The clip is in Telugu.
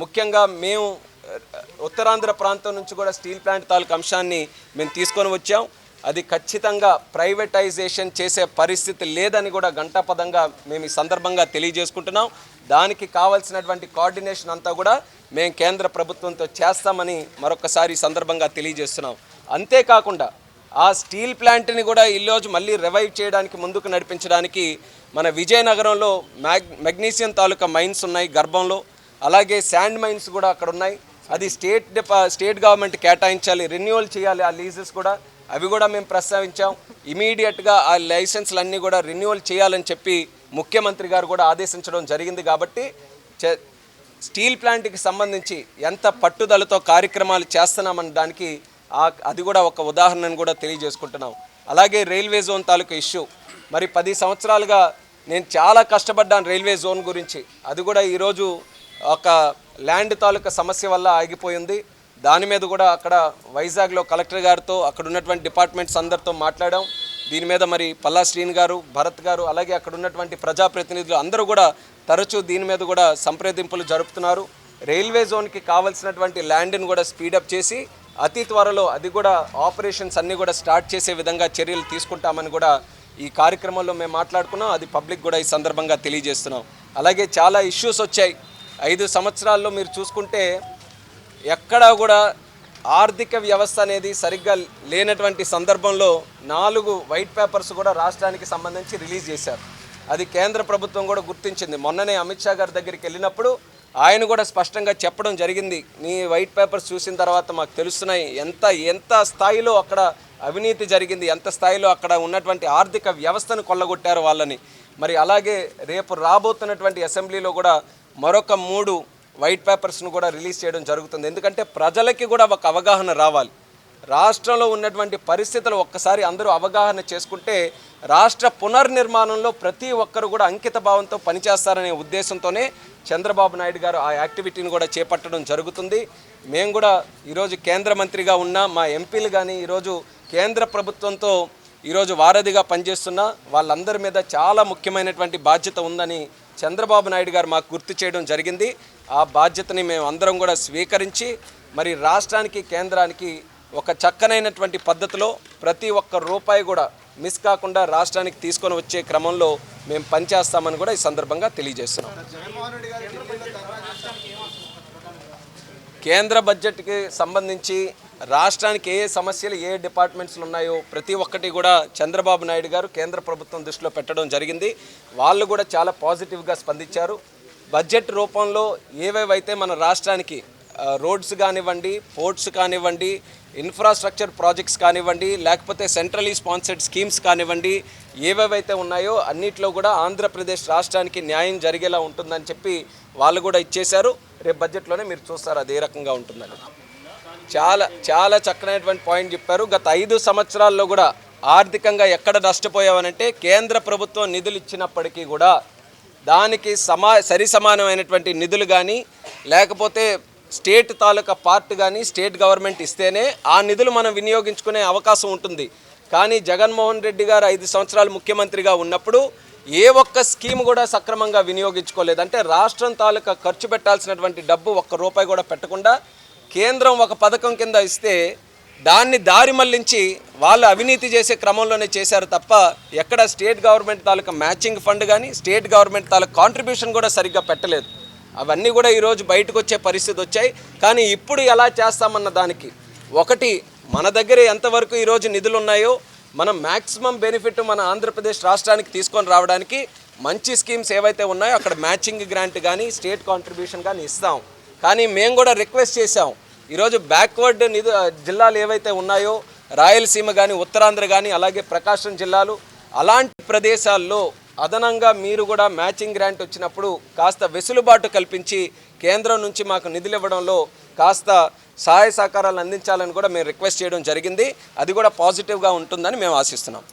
ముఖ్యంగా మేము ఉత్తరాంధ్ర ప్రాంతం నుంచి కూడా స్టీల్ ప్లాంట్ తాలూకు అంశాన్ని మేము తీసుకొని వచ్చాం. అది ఖచ్చితంగా ప్రైవేటైజేషన్ చేసే పరిస్థితి లేదని కూడా గంటాపదంగా మేము ఈ సందర్భంగా తెలియజేసుకుంటున్నాం. దానికి కావాల్సినటువంటి కోఆర్డినేషన్ అంతా కూడా మేము కేంద్ర ప్రభుత్వంతో చేస్తామని మరొకసారి సందర్భంగా తెలియజేస్తున్నాం. అంతేకాకుండా ఆ స్టీల్ ప్లాంట్ని కూడా ఈరోజు మళ్ళీ రివైవ్ చేయడానికి ముందుకు నడిపించడానికి మన విజయనగరంలో మ్యాగ్ మెగ్నీషియం తాలూకా మైన్స్ ఉన్నాయి గర్భంలో. అలాగే శాండ్ మైన్స్ కూడా అక్కడ ఉన్నాయి. అది స్టేట్ డిపా స్టేట్ గవర్నమెంట్ కేటాయించాలి రెన్యువల్ చేయాలి ఆ లీజెస్ కూడా. అవి కూడా మేము ప్రస్తావించాం. ఇమీడియట్గా ఆ లైసెన్స్లు అన్నీ కూడా రెన్యువల్ చేయాలని చెప్పి ముఖ్యమంత్రి గారు కూడా ఆదేశించడం జరిగింది కాబట్టి చే- స్టీల్ ప్లాంట్కి సంబంధించి ఎంత పట్టుదలతో కార్యక్రమాలు చేస్తున్నామన్న దానికి అది కూడా ఒక ఉదాహరణను కూడా తెలియజేసుకుంటున్నాం. అలాగే రైల్వే జోన్ తాలూకు ఇష్యూ మరి పది సంవత్సరాలుగా నేను చాలా కష్టపడ్డాను రైల్వే జోన్ గురించి. అది కూడా ఈరోజు ఒక ల్యాండ్ తాలూకా సమస్య వల్ల ఆగిపోయింది. దాని మీద కూడా అక్కడ వైజాగ్లో కలెక్టర్ గారితో అక్కడ ఉన్నటువంటి డిపార్ట్మెంట్స్ అందరితో మాట్లాడాం. దీని మీద మరి పల్లా శ్రీని గారు భరత్ గారు అలాగే అక్కడ ఉన్నటువంటి ప్రజాప్రతినిధులు అందరూ కూడా తరచూ దీని మీద కూడా సంప్రదింపులు జరుపుతున్నారు. రైల్వే జోన్కి కావాల్సినటువంటి ల్యాండ్ని కూడా స్పీడప్ చేసి అతి త్వరలో అది కూడా ఆపరేషన్స్ అన్నీ కూడా స్టార్ట్ చేసే విధంగా చర్యలు తీసుకుంటామని కూడా ఈ కార్యక్రమంలో మేము మాట్లాడుకున్నాం. అది పబ్లిక్ కూడా ఈ సందర్భంగా తెలియజేస్తున్నాం. అలాగే చాలా ఇష్యూస్ వచ్చాయి. ఐదు సంవత్సరాల్లో మీరు చూసుకుంటే ఎక్కడా కూడా ఆర్థిక వ్యవస్థ అనేది సరిగ్గా లేనటువంటి సందర్భంలో నాలుగు వైట్ పేపర్స్ కూడా రాష్ట్రానికి సంబంధించి రిలీజ్ చేశారు. అది కేంద్ర ప్రభుత్వం కూడా గుర్తించింది. మొన్ననే అమిత్ షా గారి దగ్గరికి వెళ్ళినప్పుడు ఆయన కూడా స్పష్టంగా చెప్పడం జరిగింది. నీ వైట్ పేపర్స్ చూసిన తర్వాత మాకు తెలుస్తున్నాయి. ఎంత ఎంత స్థాయిలో అక్కడ అవినీతి జరిగింది ఎంత స్థాయిలో అక్కడ ఉన్నటువంటి ఆర్థిక వ్యవస్థను కొల్లగొట్టారు వాళ్ళని. మరి అలాగే రేపు రాబోతున్నటువంటి అసెంబ్లీలో కూడా మరొక మూడు వైట్ పేపర్స్ను కూడా రిలీజ్ చేయడం జరుగుతుంది. ఎందుకంటే ప్రజలకి కూడా ఒక అవగాహన రావాలి. రాష్ట్రంలో ఉన్నటువంటి పరిస్థితులు ఒక్కసారి అందరూ అవగాహన చేసుకుంటే రాష్ట్ర పునర్నిర్మాణంలో ప్రతి ఒక్కరు కూడా అంకిత భావంతో పనిచేస్తారనే ఉద్దేశంతోనే చంద్రబాబు నాయుడు గారు ఆ యాక్టివిటీని కూడా చేపట్టడం జరుగుతుంది. మేము కూడా ఈరోజు కేంద్ర మంత్రిగా ఉన్న మా ఎంపీలు కానీ ఈరోజు కేంద్ర ప్రభుత్వంతో ఈరోజు వారధిగా పనిచేస్తున్న వాళ్ళందరి మీద చాలా ముఖ్యమైనటువంటి బాధ్యత ఉందని చంద్రబాబు నాయుడు గారు మాకు గుర్తు చేయడం జరిగింది. ఆ బాధ్యతని మేము అందరం కూడా స్వీకరించి మరి రాష్ట్రానికి కేంద్రానికి ఒక చక్కనైనటువంటి పద్ధతిలో ప్రతి ఒక్క రూపాయి కూడా మిస్ కాకుండా రాష్ట్రానికి తీసుకొని వచ్చే క్రమంలో మేము పనిచేస్తామని కూడా ఈ సందర్భంగా తెలియజేస్తున్నాం. కేంద్ర బడ్జెట్కి సంబంధించి రాష్ట్రానికి ఏ సమస్యలు ఏ డిపార్ట్మెంట్స్లు ఉన్నాయో ప్రతి ఒక్కటి కూడా చంద్రబాబు నాయుడు గారు కేంద్ర ప్రభుత్వం దృష్టిలో పెట్టడం జరిగింది. వాళ్ళు కూడా చాలా పాజిటివ్గా స్పందించారు. బడ్జెట్ రూపంలో ఏవేవైతే మన రాష్ట్రానికి రోడ్స్ కానివ్వండి పోర్ట్స్ కానివ్వండి ఇన్ఫ్రాస్ట్రక్చర్ ప్రాజెక్ట్స్ కానివ్వండి లేకపోతే సెంట్రలీ స్పాన్సర్డ్ స్కీమ్స్ కానివ్వండి ఏవేవైతే ఉన్నాయో అన్నిట్లో కూడా ఆంధ్రప్రదేశ్ రాష్ట్రానికి న్యాయం జరిగేలా ఉంటుందని చెప్పి వాళ్ళు కూడా ఇచ్చేశారు. రేపు బడ్జెట్లోనే మీరు చూస్తారు అది ఏ రకంగా ఉంటుందని. చాలా చాలా చక్కనైనటువంటి పాయింట్ చెప్పారు. గత ఐదు సంవత్సరాల్లో కూడా ఆర్థికంగా ఎక్కడ నష్టపోయామనంటే కేంద్ర ప్రభుత్వం నిధులు ఇచ్చినప్పటికీ కూడా దానికి సమా సరి సమానమైనటువంటి నిధులు కానీ లేకపోతే స్టేట్ తాలూకా పార్ట్ కానీ స్టేట్ గవర్నమెంట్ ఇస్తేనే ఆ నిధులు మనం వినియోగించుకునే అవకాశం ఉంటుంది. కానీ జగన్మోహన్ రెడ్డి గారు ఐదు సంవత్సరాలు ముఖ్యమంత్రిగా ఉన్నప్పుడు ఏ ఒక్క స్కీమ్ కూడా సక్రమంగా వినియోగించుకోలేదు. అంటే రాష్ట్రం తాలూకా ఖర్చు పెట్టాల్సినటువంటి డబ్బు ఒక్క రూపాయి కూడా పెట్టకుండా కేంద్రం ఒక పథకం కింద ఇస్తే దాన్ని దారి మళ్ళించి వాళ్ళు అవినీతి చేసే క్రమంలోనే చేశారు తప్ప ఎక్కడ స్టేట్ గవర్నమెంట్ తాలూకా మ్యాచింగ్ ఫండ్ కానీ స్టేట్ గవర్నమెంట్ తాలూకా కాంట్రిబ్యూషన్ కూడా సరిగ్గా పెట్టలేదు. అవన్నీ కూడా ఈరోజు బయటకు వచ్చే పరిస్థితి వచ్చాయి. కానీ ఇప్పుడు ఎలా చేస్తామన్న దానికి ఒకటి మన దగ్గర ఎంతవరకు ఈరోజు నిధులు ఉన్నాయో మనం మ్యాక్సిమం బెనిఫిట్ మన ఆంధ్రప్రదేశ్ రాష్ట్రానికి తీసుకొని రావడానికి మంచి స్కీమ్స్ ఏవైతే ఉన్నాయో అక్కడ మ్యాచింగ్ గ్రాంట్ కానీ స్టేట్ కాంట్రిబ్యూషన్ కానీ ఇస్తాం. కానీ మేము కూడా రిక్వెస్ట్ చేసాం ఈరోజు బ్యాక్వర్డ్ నిధు జిల్లాలు ఏవైతే ఉన్నాయో రాయలసీమ కానీ ఉత్తరాంధ్ర కానీ అలాగే ప్రకాశం జిల్లాలు అలాంటి ప్రదేశాల్లో అదనంగా మీరు కూడా మ్యాచింగ్ గ్రాంట్ వచ్చినప్పుడు కాస్త వెసులుబాటు కల్పించి కేంద్రం నుంచి మాకు నిధులు ఇవ్వడంలో కాస్త సహాయ సహకారాలు అందించాలని కూడా మేము రిక్వెస్ట్ చేయడం జరిగింది. అది కూడా పాజిటివ్గా ఉంటుందని మేము ఆశిస్తున్నాం.